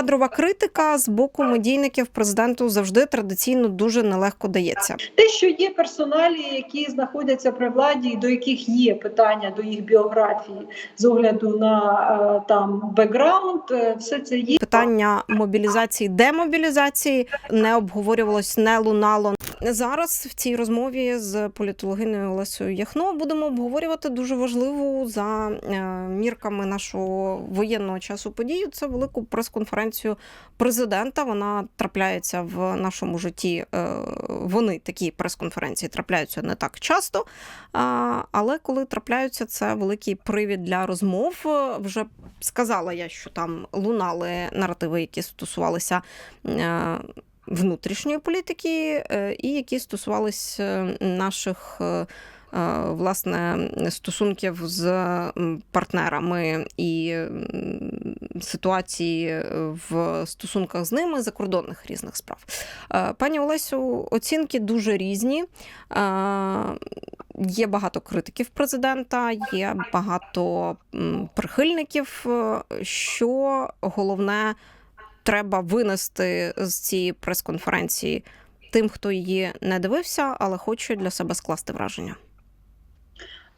Кадрова критика з боку медійників президенту завжди традиційно дуже нелегко дається. Те, що є персоналі, які знаходяться при владі, і до яких є питання до їх біографії з огляду на е, там бекграунд, е, все це є. Питання мобілізації, демобілізації не обговорювалось, не лунало. Зараз в цій розмові з політологиною Олесею Яхно будемо обговорювати дуже важливу за е, мірками нашого воєнного часу подію. Це велику прес-конференцію президента. Вона трапляється в нашому житті. е, Вони такі прес-конференції трапляються не так часто. Але коли трапляються, це великий привід для розмов. Е, Вже сказала я, що там лунали наративи, які стосувалися. Внутрішньої політики е, і які стосувалися е, наших е, власне стосунків з партнерами і ситуації в стосунках з ними закордонних різних справ. Пані Олесю, оцінки дуже різні. Є багато критиків президента, є багато прихильників. Що головне треба винести з цієї прес-конференції тим, хто її не дивився, але хоче для себе скласти враження.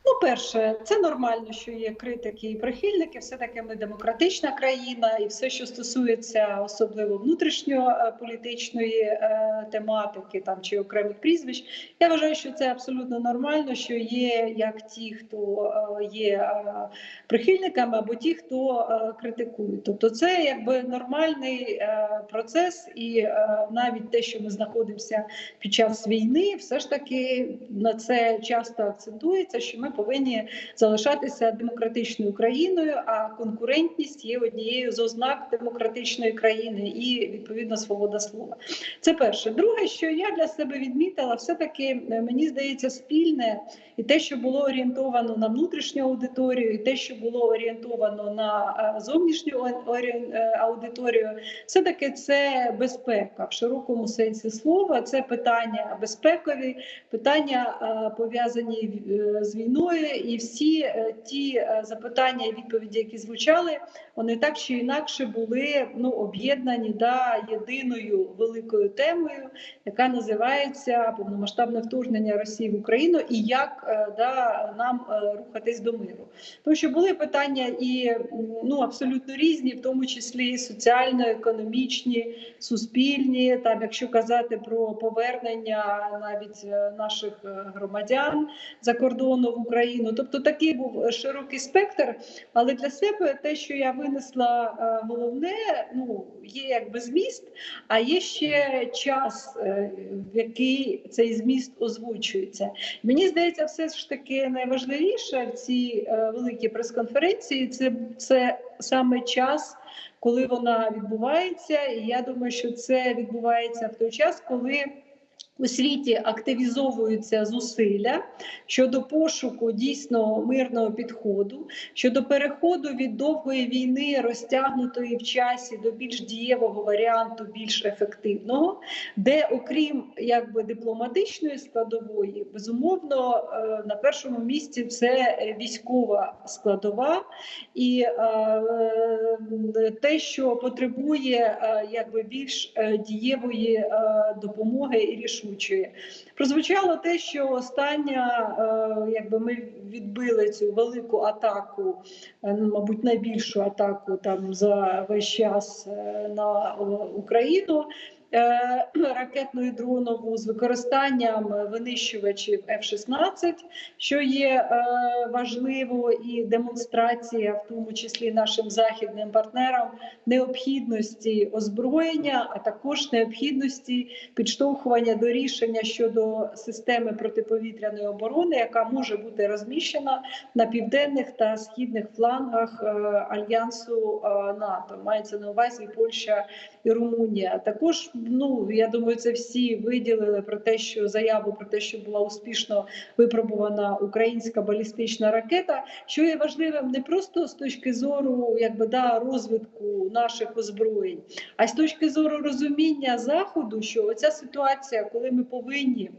Ну, перше, це нормально, що є критики і прихильники. Все таки ми демократична країна, і все, що стосується особливо внутрішньополітичної е, тематики там чи окремих прізвищ, я вважаю, що це абсолютно нормально, що є як ті, хто е, є е, прихильниками, або ті, хто е, критикують. Тобто, це якби нормальний е, процес, і е, навіть те, що ми знаходимося під час війни, все ж таки на це часто акцентується, що ми повинні залишатися демократичною країною, а конкурентність є однією з ознак демократичної країни і відповідно свобода слова. Це перше. Друге, що я для себе відмітила, все таки мені здається спільне і те, що було орієнтовано на внутрішню аудиторію, і те, що було орієнтовано на е, зовнішню е, аудиторію, все таки це безпека в широкому сенсі слова. Це питання безпекові, питання е, пов'язані е, з війною, і всі е, ті е, запитання і відповіді, які звучали, вони так чи інакше були ну об'єднані да єдиною великою темою, яка називається повномасштабне вторгнення Росії в Україну і як е, да нам рухатись до миру. Тому що були питання і ну абсолютно різні, в тому числі соціально-економічні, суспільні, там, якщо казати про повернення навіть наших громадян за кордону в Україну. Тобто такий був широкий спектр. Але для себе те, що я винесла е, головне, ну є якби зміст, а є ще час, е, в який цей зміст озвучується. Мені здається, все ж таки найважливіше в цій е, великій прес-конференції це, це саме час. Коли вона відбувається, і я думаю, що це відбувається в той час, коли у світі активізовуються зусилля щодо пошуку дійсно мирного підходу, щодо переходу від довгої війни, розтягнутої в часі до більш дієвого варіанту, більш ефективного, де, окрім якби дипломатичної складової, безумовно е, на першому місці це військова складова і е, те, що потребує е, якби більш е, дієвої е, допомоги і рішучої. Прозвучало те, що остання, е, якби ми відбили цю велику атаку, е, ну, мабуть, найбільшу атаку там за весь час е, на Україну. Е, Ракетну і дронову з використанням винищувачів F-16, що є е, важливо, і демонстрація, в тому числі нашим західним партнерам, необхідності озброєння, а також необхідності підштовхування до рішення щодо системи протиповітряної оборони, яка може бути розміщена на південних та східних флангах е, альянсу НАТО. Мається на увазі Польща і Румунія. Також ну я думаю, це всі виділили про те, що заяву про те, що була успішно випробувана українська балістична ракета, що є важливим не просто з точки зору, якби да розвитку наших озброєнь, а з точки зору розуміння заходу, що оця ситуація, коли ми повинні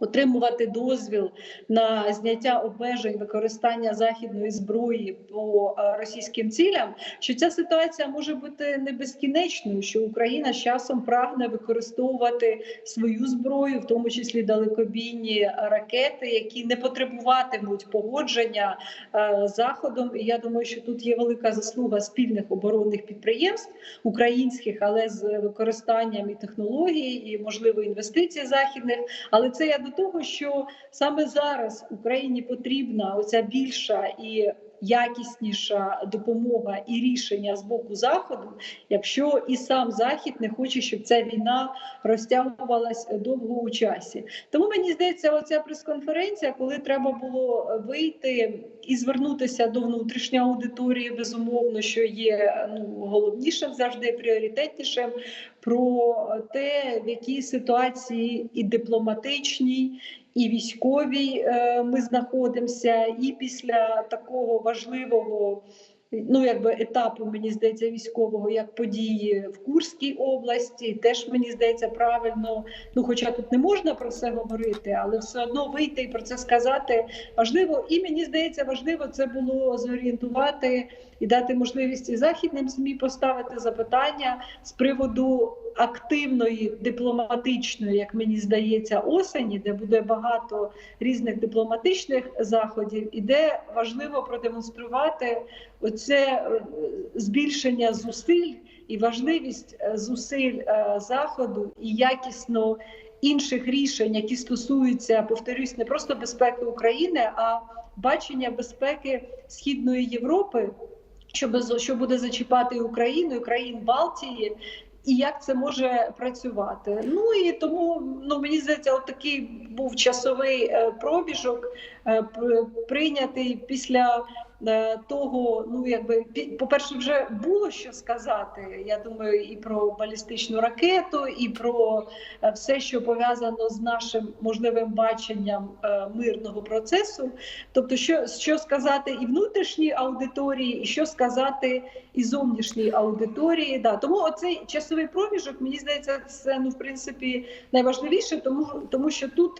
Отримувати дозвіл на зняття обмежень використання західної зброї по е, російським цілям, що ця ситуація може бути не безкінечною, що Україна з часом прагне використовувати свою зброю, в тому числі далекобійні ракети, які не потребуватимуть погодження е, заходом. І я думаю, що тут є велика заслуга спільних оборонних підприємств українських, але з використанням і технологій, і можливо інвестицій західних. Але це я того, що саме зараз Україні потрібна оця більша і якісніша допомога і рішення з боку заходу, якщо і сам захід не хоче, щоб ця війна розтягувалась довго у часі. Тому мені здається, оця прес-конференція, коли треба було вийти і звернутися до внутрішньої аудиторії, безумовно, що є ну головнішим завжди пріоритетнішим, про те, в якій ситуації і дипломатичній, і військовій е, ми знаходимося, і після такого важливого. Ну, якби етапу, мені здається, військового як події в Курській області, теж мені здається правильно. Ну, хоча тут не можна про це говорити, але все одно вийти і про це сказати важливо. І мені здається, важливо це було зорієнтувати і дати можливість і західним змі поставити запитання з приводу активної дипломатичної, як мені здається, осені, де буде багато різних дипломатичних заходів, і де важливо продемонструвати оце е, збільшення зусиль і важливість е, зусиль е, заходу і якісно інших рішень, які стосуються, повторюсь, не просто безпеки України, а бачення безпеки Східної Європи. Що що буде зачіпати Україну, країн Балтії, і як це може працювати? Ну і тому ну мені здається, от такий був часовий е, пробіжок е, прийнятий після е, того. Ну якби по перше, вже було що сказати. Я думаю, і про балістичну ракету, і про все, що пов'язано з нашим можливим баченням мирного процесу. Тобто, що що сказати і внутрішній аудиторії, і що сказати і зовнішній аудиторії. Да. Тому оцей часовий проміжок, мені здається, це ну в принципі найважливіше, тому тому що тут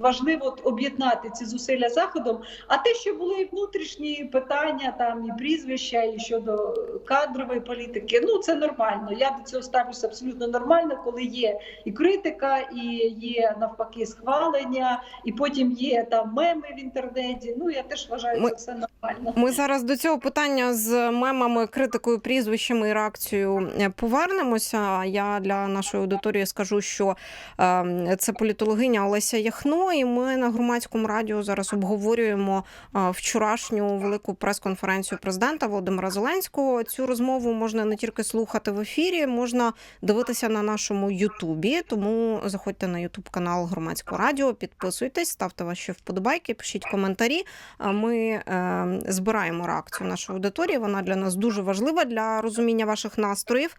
важливо об'єднати ці зусилля заходом. А те, що були і внутрішні питання, там і прізвища, і щодо кадрової політики, ну це нормально. Я до цього ставлюся абсолютно нормально, коли є і критика, і є навпаки схвалення, і потім є там меми в інтернеті. Ну я теж вважаю Ми... це все нормально. Ми зараз до цього питання з мемами, критикою, прізвищами і реакцією повернемося. Я для нашої аудиторії скажу, що е, це політологиня Олеся Яхно, і ми на громадському радіо зараз обговорюємо вчорашню велику прес-конференцію президента Володимира Зеленського. Цю розмову можна не тільки слухати в ефірі, можна дивитися на нашому Ютубі. Тому заходьте на Ютуб канал Громадського радіо, підписуйтесь, ставте ваші вподобайки, пишіть коментарі. Ми е, збираємо реакцію нашої аудиторії. Вона для нас дуже важлива для розуміння ваших настроїв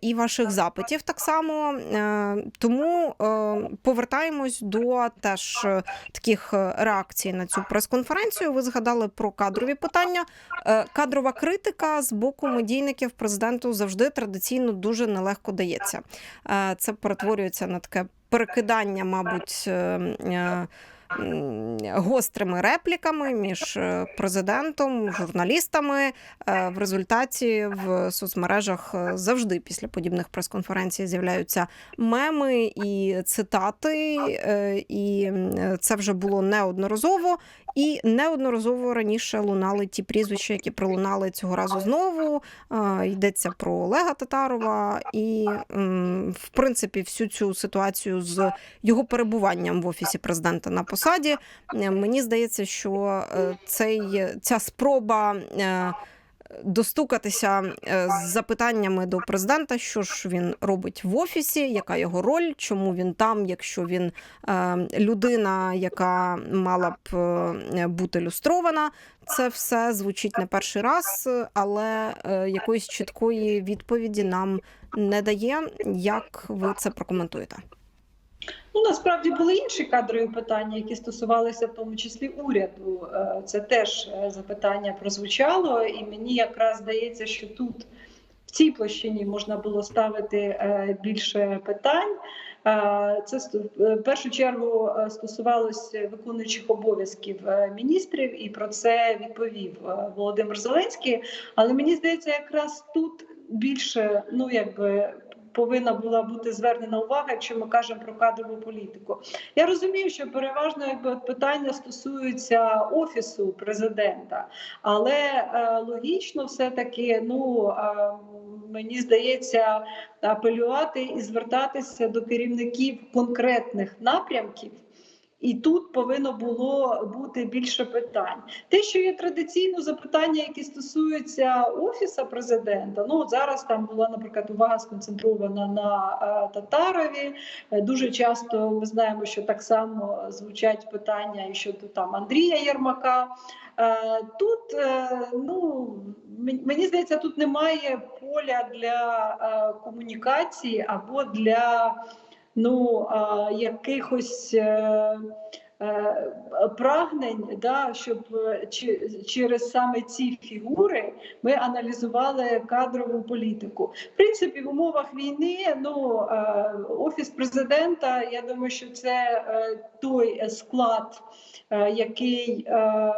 і ваших запитів. Так само Е, тому е, повертаємось до теж таких реакцій на цю прес-конференцію. Ви згадали про кадрові питання. Е, кадрова критика з боку медійників президенту завжди традиційно дуже нелегко дається. Це перетворюється на таке перекидання, мабуть гострими репліками між е, президентом, журналістами. Е, в результаті в соцмережах е, завжди після подібних прес-конференцій з'являються меми і цитати, і це вже було неодноразово. І неодноразово раніше лунали ті прізвища, які пролунали цього разу знову. Йдеться про Олега Татарова, і в принципі всю цю ситуацію з його перебуванням в офісі президента на посаді. Мені здається, що цей ця спроба достукатися е, з запитаннями до президента, що ж він робить в офісі, яка його роль, чому він там, якщо він е, людина, яка мала б е, бути люстрована. Це все звучить не перший раз, але якоїсь чіткої відповіді нам не дає. Як ви це прокоментуєте? Ну насправді були інші кадрові питання, які стосувалися в тому числі уряду. Е, це теж е, запитання прозвучало, і мені якраз здається, що тут в цій площині можна було ставити е, більше питань. Це в першу чергу стосувалося виконуючих обов'язків міністрів, і про це відповів Володимир Зеленський. Але мені здається, якраз тут більше ну якби. Повинна була бути звернена увага, якщо ми кажемо про кадрову політику. Я розумію, що переважно якби питання стосуються офісу президента, але е, логічно, все таки, ну е, мені здається, апелювати і звертатися до керівників конкретних напрямків. І тут повинно було бути більше питань. Те, що є традиційно запитання, які стосуються офіса президента. Ну от зараз там була, наприклад, увага сконцентрована на е, Татарові. Е, Дуже часто ми знаємо, що так само звучать питання і щодо там Андрія Єрмака. Е, Тут ну мені здається, тут немає поля для комунікації або для ну якихось. е, е, Прагнень, да, щоб е, через саме ці фігури ми аналізували кадрову політику. В принципі, в умовах війни ну офіс президента. Я думаю, що це той склад, який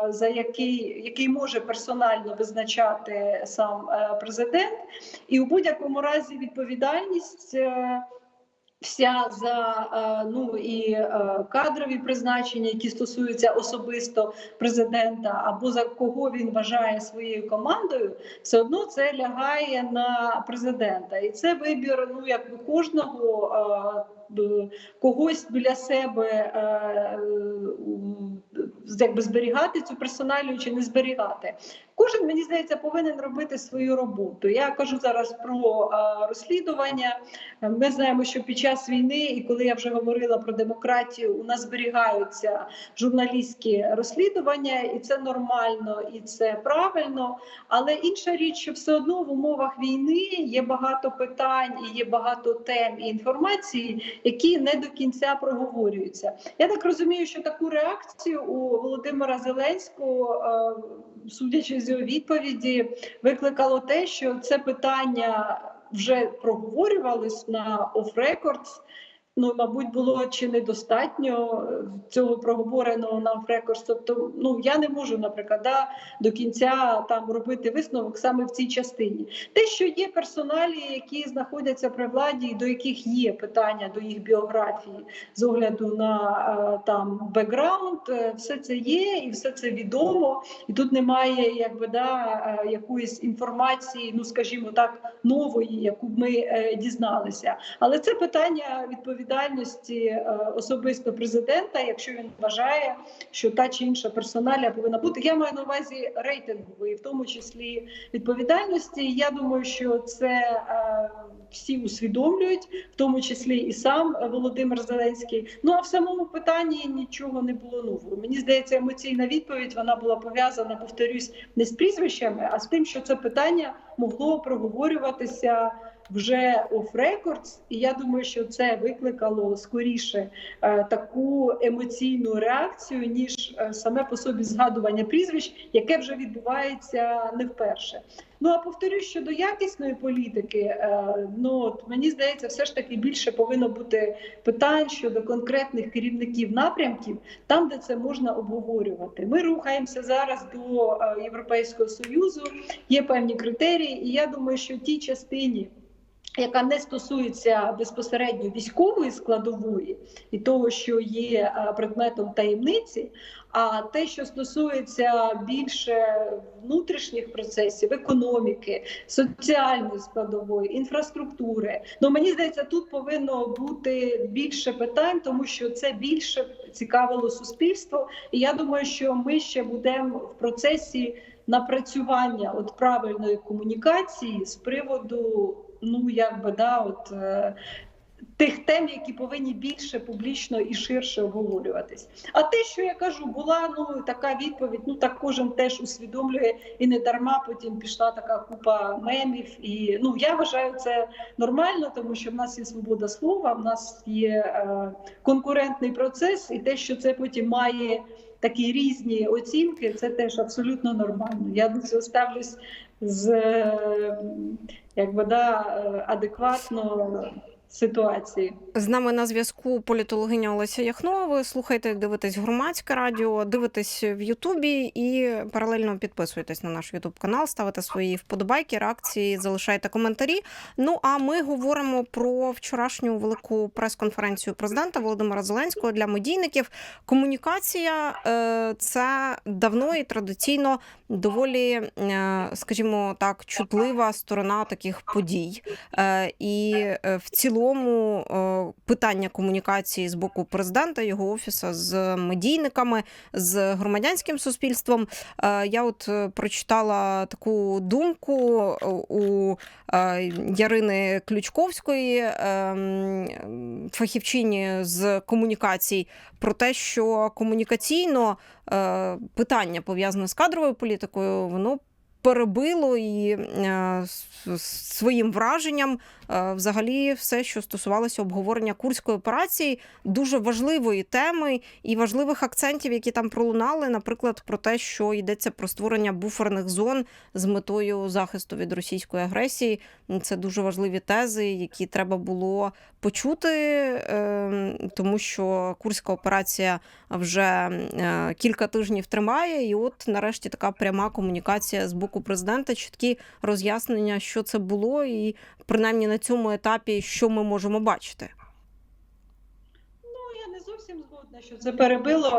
за який, який може персонально визначати сам президент, і у будь-якому разі відповідальність. Вся за е, ну і е, кадрові призначення, які стосуються особисто президента, або за кого він вважає своєю командою, все одно це лягає на президента, і це вибір ну якби кожного е, когось біля себе якби зберігати цю персоналію чи не зберігати. Кожен мені здається повинен робити свою роботу. Я кажу зараз про розслідування. Ми знаємо, що під час війни, і коли я вже говорила про демократію, у нас зберігаються журналістські розслідування, і це нормально, і це правильно. Але інша річ, що все одно в умовах війни є багато питань, і є багато тем і інформації, які не до кінця проговорюються. Я так розумію, що таку реакцію у Володимира Зеленського, судячи з його відповіді, викликало те, що це питання вже проговорювалось на off-records. Ну, мабуть, було чи недостатньо е, цього проговореного на off-records. Тобто, ну я не можу, наприклад, да, до кінця там робити висновок саме в цій частині. Те, що є персоналі, які знаходяться при владі, і до яких є питання до їх біографії з огляду на е, там бекграунд, е, все це є і все це відомо. І тут немає якби да якоїсь інформації, ну скажімо так, нової, яку б ми дізналися. Але це питання відповідальності е, особисто президента, якщо він вважає, що та чи інша персоналія повинна бути. Я маю на увазі рейтингової, в тому числі відповідальності. Я думаю, що це е, всі усвідомлюють, в тому числі і сам Володимир Зеленський. Ну а в самому питанні нічого не було нового. Мені здається, емоційна відповідь вона була пов'язана, повторюсь, не з прізвищами, а з тим, що це питання могло проговорюватися вже records, і я думаю, що це викликало скоріше е, таку емоційну реакцію, ніж е, саме по собі згадування прізвищ, яке вже відбувається не вперше. Ну а повторюю, щодо якісної політики, е, ну от мені здається, все ж таки більше повинно бути питань щодо конкретних керівників напрямків, там де це можна обговорювати. Ми рухаємося зараз до Європейського союзу. Є певні критерії, і я думаю, що тій частині. Яка не стосується безпосередньо військової складової і того, що є е, предметом таємниці, а те, що стосується більше внутрішніх процесів, економіки, соціальної складової, інфраструктури, ну мені здається, тут повинно бути більше питань, тому що це більше цікавило суспільство. І я думаю, що ми ще будемо в процесі напрацювання от правильної комунікації з приводу, ну якби да, от. е, Тих тем, які повинні більше публічно і ширше обговорюватись. А те, що я кажу, була ну така відповідь. Ну так кожен теж усвідомлює і не дарма. Потім пішла така купа мемів. І ну я вважаю це нормально, тому що в нас є свобода слова, в нас є е, конкурентний процес, і те, що це потім має такі різні оцінки, це теж абсолютно нормально. Я до цього ставлюсь з е, якби да е, адекватно ситуації. З нами на зв'язку політологиня Олеся Яхнова. Слухайте, дивитесь громадське радіо, дивитесь в Ютубі і паралельно підписуєтесь на наш Ютуб канал, ставите свої вподобайки, реакції, залишайте коментарі. Ну а ми говоримо про вчорашню велику прес-конференцію президента Володимира Зеленського для медійників. Комунікація е, це давно і традиційно доволі, е, скажімо так, чутлива сторона таких подій. Е, І в цілому е, питання комунікації з боку президента, його офіса з медійниками, з громадянським суспільством. Е, Я от е, прочитала таку думку у Ярини Ключковської, фахівчині з комунікацій, про те, що комунікаційно питання пов'язане з кадровою політикою, воно перебило і е, своїм враженням е, взагалі все, що стосувалося обговорення курської операції, дуже важливої теми і важливих акцентів, які там пролунали, наприклад, про те, що йдеться про створення буферних зон з метою захисту від російської агресії. Це дуже важливі тези, які треба було почути, е, тому що курська операція вже кілька тижнів тримає, і от нарешті така пряма комунікація з боку президента, чіткі роз'яснення, що це було, і принаймні на цьому етапі, що ми можемо бачити. Ну, я не зовсім згодна, що це перебило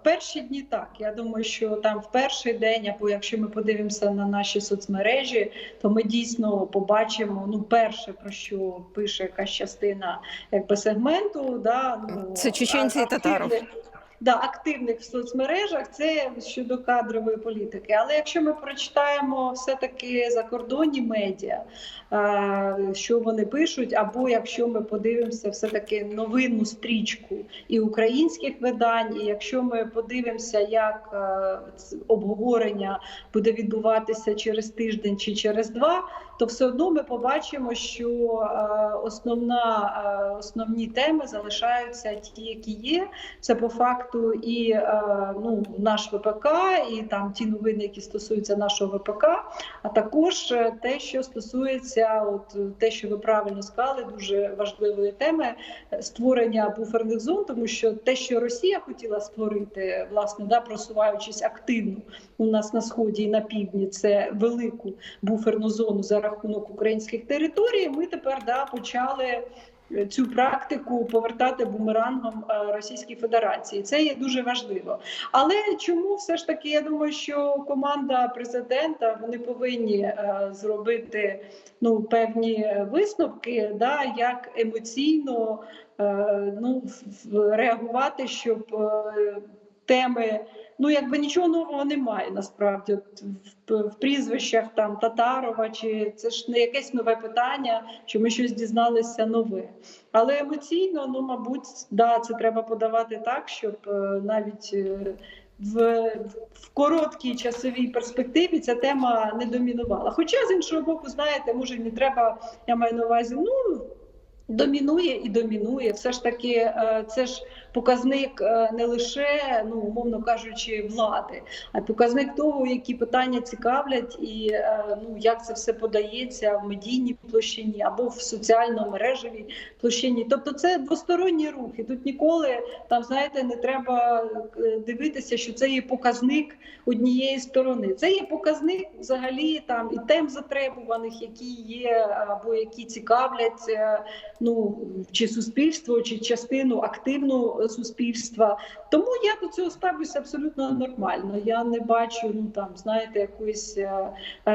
в перші дні. Так я думаю, що там в перший день, або якщо ми подивимося на наші соцмережі, то ми дійсно побачимо ну перше про що пише якась частина якби сегменту. Да, ну, Це чеченці і татаров. Да, активних в соцмережах це щодо кадрової політики. Але якщо ми прочитаємо все-таки закордонні медіа, що вони пишуть, або якщо ми подивимося все-таки новинну стрічку і українських видань, і якщо ми подивимося, як обговорення буде відбуватися через тиждень чи через два, то все одно ми побачимо, що е, основна, е, основні теми залишаються ті, які є. Це по факту і е, ну, наш ВПК, і там ті новини, які стосуються нашого ВПК, а також те, що стосується, от те, що ви правильно сказали, дуже важливої теми створення буферних зон, тому що те, що Росія хотіла створити, власне, да, просуваючись активно у нас на сході і на півдні, це велику буферну зону за рахунок українських територій. Ми тепер да, почали цю практику повертати бумерангом е, Російській Федерації. Це є дуже важливо. Але чому все ж таки я думаю, що команда президента вони повинні е, зробити ну певні висновки, да, як емоційно е, ну реагувати, щоб е, теми. Ну, якби нічого нового немає насправді От в, в прізвищах там Татарова, чи це ж не якесь нове питання, що ми щось дізналися нове. Але емоційно, ну мабуть, да, це треба подавати так, щоб е, навіть е, в, в короткій часовій перспективі ця тема не домінувала. Хоча з іншого боку, знаєте, може не треба, я маю на увазі, ну. Домінує і домінує. Все ж таки, е, це ж показник е, не лише, ну умовно кажучи, влади, а показник того, які питання цікавлять, і е, ну як це все подається в медійній площині або в соціально-мережевій площині. Тобто, це двосторонні рухи. Тут ніколи там знаєте, не треба дивитися, що це є показник однієї сторони. Це є показник взагалі там і тем затребуваних, які є або які цікавлять. Е, ну чи суспільство, чи частину активну суспільства. Тому я до цього ставлюся абсолютно нормально. Я не бачу, ну там знаєте, якоїсь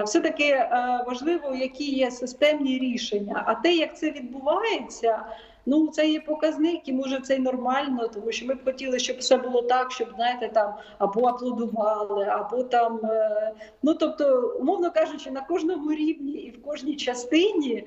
все таки важливо, які є системні рішення. А те, як це відбувається. Ну, це є показник, і може це й нормально, тому що ми б хотіли, щоб все було так, щоб знаєте, там або аплодували, або там е, ну тобто, умовно кажучи, на кожному рівні і в кожній частині е,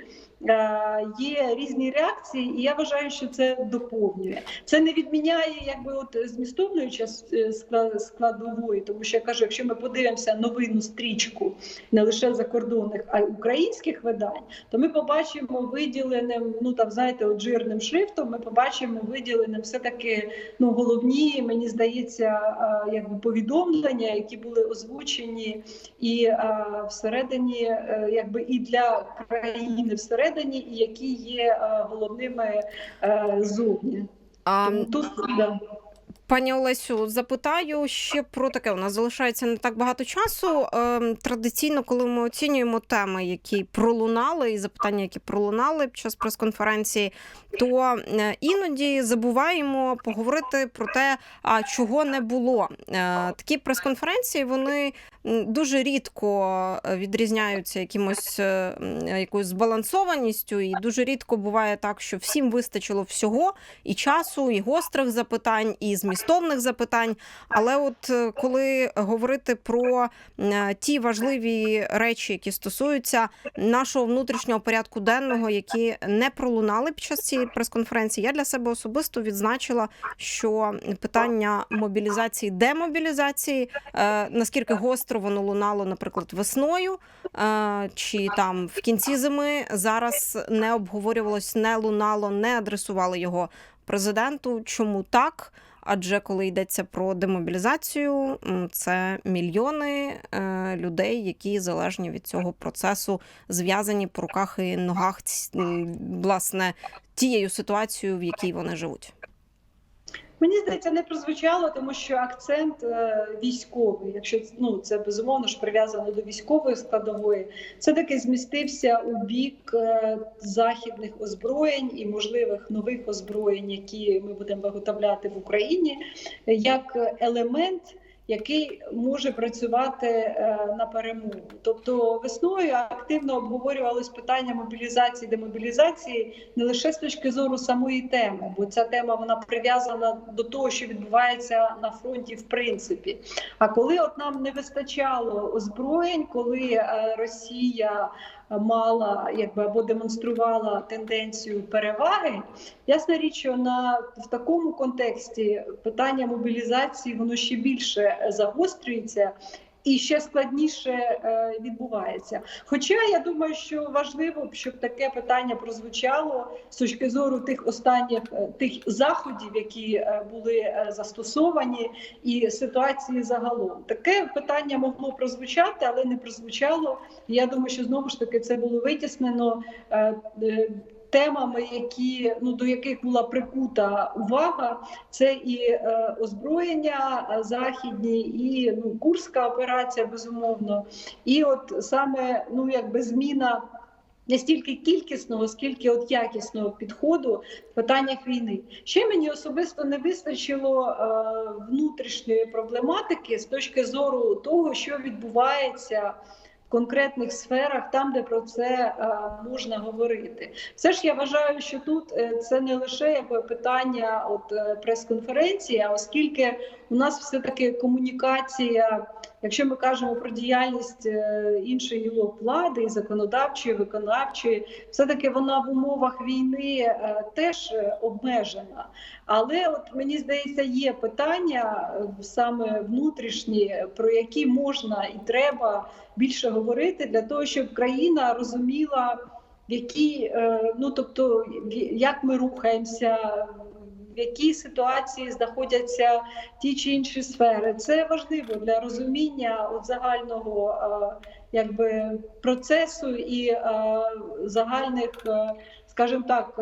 є різні реакції, і я вважаю, що це доповнює. Це не відміняє якби от змістовної е, скла- складової, тому що я кажу, якщо ми подивимося новинну стрічку не лише закордонних, а й українських видань, то ми побачимо виділеним, ну там знаєте, от жирним шрифтом. Ми побачимо виділеним все таки ну головні, мені здається, е, якби повідомлення, які були озвучені і е, всередині, е, якби і для країни всередині. Всередині і які є е, головними зовні. А, тут да. Пані Олесю, запитаю ще про таке. У нас залишається не так багато часу. Ем, Традиційно, коли ми оцінюємо теми, які пролунали, і запитання, які пролунали під час прес-конференції, то е, іноді забуваємо поговорити про те, а чого не було. Е, Такі прес-конференції вони дуже рідко е, відрізняються якимось якоюсь збалансованістю, і дуже рідко буває так, що всім вистачило всього і часу, і гострих запитань, і змістовних запитань. Але от е, коли говорити про е, ті важливі речі, які стосуються нашого внутрішнього порядку денного, які не пролунали під час цієї прес-конференції, я для себе особисто відзначила, що питання мобілізації, демобілізації, е, наскільки гостро воно лунало, наприклад, весною чи там в кінці зими, зараз не обговорювалось, не лунало, не адресували його президенту. Чому так? Адже коли йдеться про демобілізацію, це мільйони е, людей, які залежні від цього процесу, зв'язані по руках і ногах власне тією ситуацією, в якій вони живуть. Мені здається, не прозвучало, тому що акцент е, військовий, якщо ну це безумовно ж прив'язано до військової складової, все таки змістився у бік е, західних озброєнь і можливих нових озброєнь, які ми будемо виготовляти в Україні, як елемент. Який може працювати е, на перемогу, тобто весною активно обговорювалось питання мобілізації, демобілізації не лише з точки зору самої теми, бо ця тема вона прив'язана до того, що відбувається на фронті, в принципі. А коли от нам не вистачало озброєнь, коли е, Росія мала якби або демонструвала тенденцію переваги, ясна річ, що на в такому контексті питання мобілізації воно ще більше загострюється. І ще складніше е, відбувається. Хоча я думаю, що важливо, щоб таке питання прозвучало з точки зору тих останніх е, тих заходів, які е, були застосовані, і ситуації загалом. Таке питання могло прозвучати, але не прозвучало. Я думаю, що знову ж таки це було витіснено. Темами, які ну до яких була прикута увага, це і е, озброєння е, західні, і ну курська операція, безумовно, і от саме ну якби зміна не стільки кількісного, скільки от якісного підходу в питаннях війни. Ще мені особисто не вистачило е, внутрішньої проблематики з точки зору того, що відбувається. Конкретних сферах, там де про це е, можна говорити, все ж я вважаю, що тут е, це не лише якби питання от е, прес-конференції, а оскільки у нас все таки комунікація. Якщо ми кажемо про діяльність е, інших гілок влади, і законодавчої, виконавчої, все таки вона в умовах війни е, теж е, обмежена. Але от мені здається, є питання саме внутрішні, про які можна і треба більше говорити для того, щоб країна розуміла, е, ну тобто, як ми рухаємося. В якій ситуації знаходяться ті чи інші сфери, це важливо для розуміння от загального е, якби процесу і е, загальних, е, скажімо так,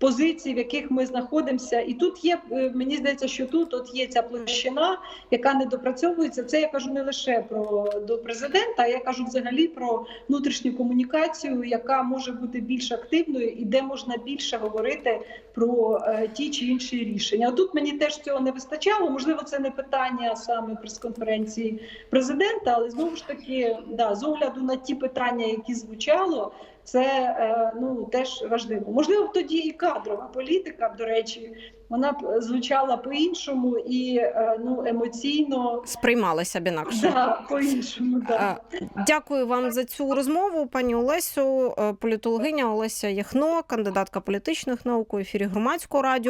позицій, в яких ми знаходимося. І тут є е, мені здається, що тут от є ця площина, яка не допрацьовується. Це я кажу не лише про до президента, а я кажу взагалі про внутрішню комунікацію, яка може бути більш активною і де можна більше говорити про е, ті чи інші рішення. А тут мені теж цього не вистачало. Можливо, це не питання саме прес-конференції президента, але знову ж таки, да, з огляду на ті питання, які звучало. Це е, ну теж важливо. Можливо, тоді і кадрова політика, до речі, вона б звучала по-іншому і е, ну емоційно сприймалася б інакше. да, по-іншому. Да. Е, Дякую вам за цю розмову, пані Олесю. Е, Політологиня Олеся Яхно, кандидатка політичних наук у ефірі громадського радіо.